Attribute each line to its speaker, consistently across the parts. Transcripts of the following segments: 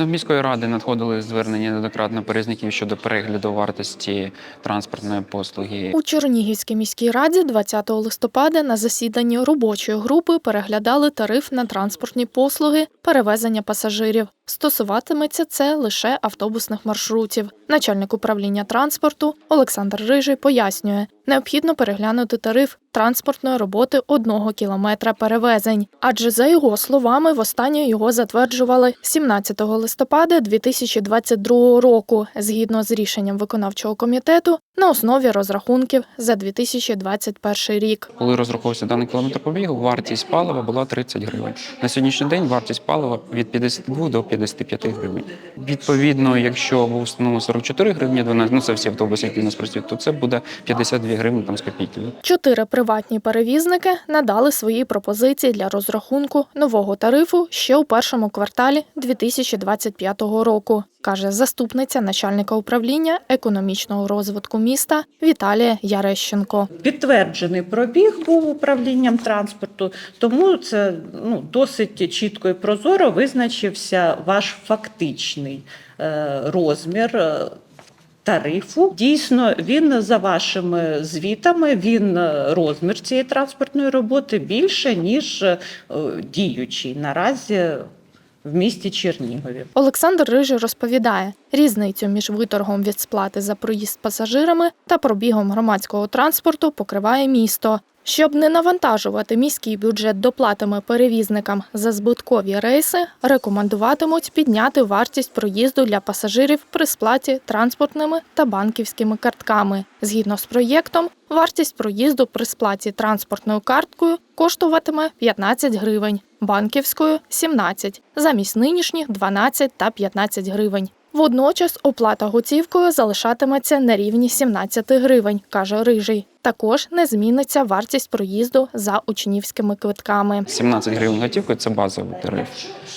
Speaker 1: До міської ради надходили звернення неоднократно перевізників щодо перегляду вартості транспортної послуги.
Speaker 2: У Чернігівській міській раді 20 листопада на засіданні робочої групи переглядали тариф на транспортні послуги перевезення пасажирів. Стосуватиметься це лише автобусних маршрутів. Начальник управління транспорту Олександр Рижий пояснює, необхідно переглянути тариф транспортної роботи одного кілометра перевезень, адже за його словами, востаннє його затверджували 17 листопада 2022 року, згідно з рішенням виконавчого комітету на основі розрахунків за 2021 рік.
Speaker 1: Коли розраховувався даний кілометр побігу, вартість палива була 30 гривень. На сьогоднішній день вартість палива від 52 до 55 гривень. Відповідно, якщо був ну, 4 гривні 12, ну це всі автобуси, які у нас працюють, то це буде 52 гривні там з копійки.
Speaker 2: Чотири приватні перевізники надали свої пропозиції для розрахунку нового тарифу ще у першому кварталі 2025 року каже заступниця начальника управління економічного розвитку міста Віталія Ярещенко.
Speaker 3: Підтверджений пробіг був управлінням транспорту, тому це ну, досить чітко і прозоро визначився ваш фактичний е, розмір. е, Тарифу дійсно він за вашими звітами. Він е, розмір цієї транспортної роботи більше ніж діючий наразі в місті Чернігові.
Speaker 2: Олександр Рижий розповідає, різницю між виторгом від сплати за проїзд пасажирами та пробігом громадського транспорту покриває місто. Щоб не навантажувати міський бюджет доплатами перевізникам за збиткові рейси, рекомендуватимуть підняти вартість проїзду для пасажирів при сплаті транспортними та банківськими картками. Згідно з проєктом, вартість проїзду при сплаті транспортною карткою коштуватиме 15 гривень, банківською 17, замість нинішніх 12 та 15 гривень. Водночас оплата готівкою залишатиметься на рівні 17 гривень, каже Рижий. Також не зміниться вартість проїзду за учнівськими квитками.
Speaker 1: 17 гривень готівкою це базовий тариф.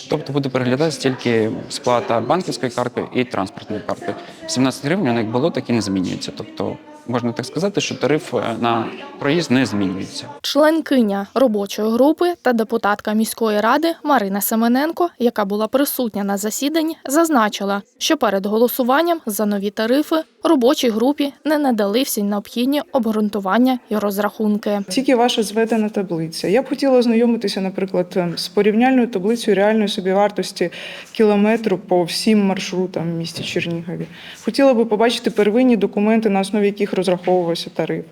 Speaker 1: Тобто буде переглядатися тільки сплата банківської картки і транспортної картки. 17 гривень як було, так і не змінюється. Тобто можна так сказати, що тариф е, на проїзд не змінюється.
Speaker 2: Членкиня робочої групи та депутатка міської ради Марина Семененко, яка була присутня на засіданні, зазначила, що перед голосуванням за нові тарифи робочій групі не надали всі необхідні обґрунтування і розрахунки.
Speaker 4: Тільки ваша зведена таблиця. Я б хотіла ознайомитися, наприклад, ем, з порівняльною таблицею реальної собівартості кілометру по всім маршрутам в місті Чернігові. Хотіла би побачити первинні документи, на основі яких розраховувався тариф,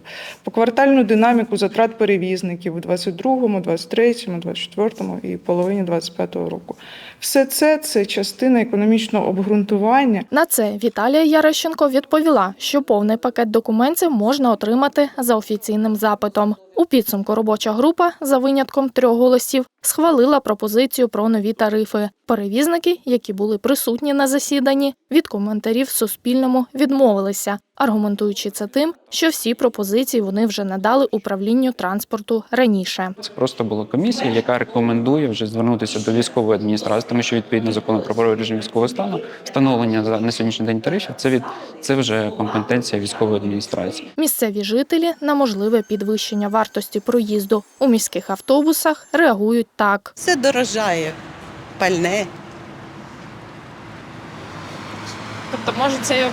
Speaker 4: поквартальну динаміку затрат перевізників у 22-му, 23-му, 24-му і половині 25-го року. Все це це частина економічного обґрунтування.
Speaker 2: На це Віталія Ярещенко відповіла, що повний пакет документів можна отримати за офіційним запитом. У підсумку робоча група, за винятком трьох голосів, схвалила пропозицію про нові тарифи. Перевізники, які були присутні на засіданні, від коментарів в Суспільному відмовилися, аргументуючи це тим, що всі пропозиції вони вже надали управлінню транспорту раніше.
Speaker 1: Це просто була комісія, яка рекомендує вже звернутися до військової адміністрації, тому що відповідно закону про правовий режим військового стану встановлення за на сьогоднішній день тарифів це від це вже компетенція військової адміністрації.
Speaker 2: Місцеві жителі на можливе підвищення вартості проїзду у міських автобусах реагують так.
Speaker 5: Все дорожає, пальне.
Speaker 2: Тобто, може, це і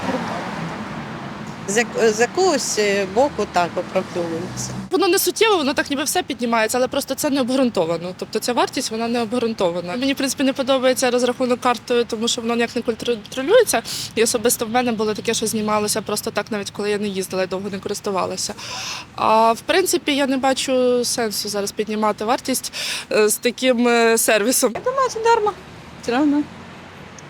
Speaker 5: З, як- з якогось е, боку так оправдовується.
Speaker 6: Воно не суттєво, воно так ніби все піднімається, але просто це не обґрунтовано. Тобто ця вартість вона не обґрунтована. Мені в принципі не подобається розрахунок картою, тому що воно ніяк не контролюється. І особисто в мене було таке, що знімалося просто так, навіть коли я не їздила і довго не користувалася. А в принципі, я не бачу сенсу зараз піднімати вартість е, з таким е, сервісом.
Speaker 7: думаю, це норма. Все одно.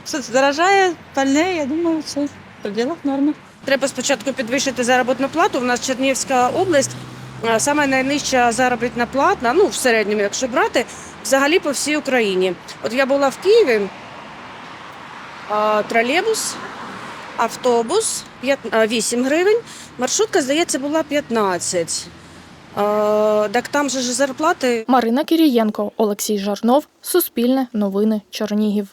Speaker 7: Все дорожає, пальне, я думаю, це в пределах норми.
Speaker 8: Треба спочатку підвищити заробітну плату. У нас Чернігівська область е, саме найнижча заробітна плата, ну в середньому, якщо брати, взагалі по всій Україні. От я була в Києві, е, тролейбус, автобус п'ят- е, 8 гривень, маршрутка, здається, була 15. Е, Так там же ж зарплати
Speaker 2: Марина Кірієнко, Олексій Жарнов, Суспільне новини, Чернігів.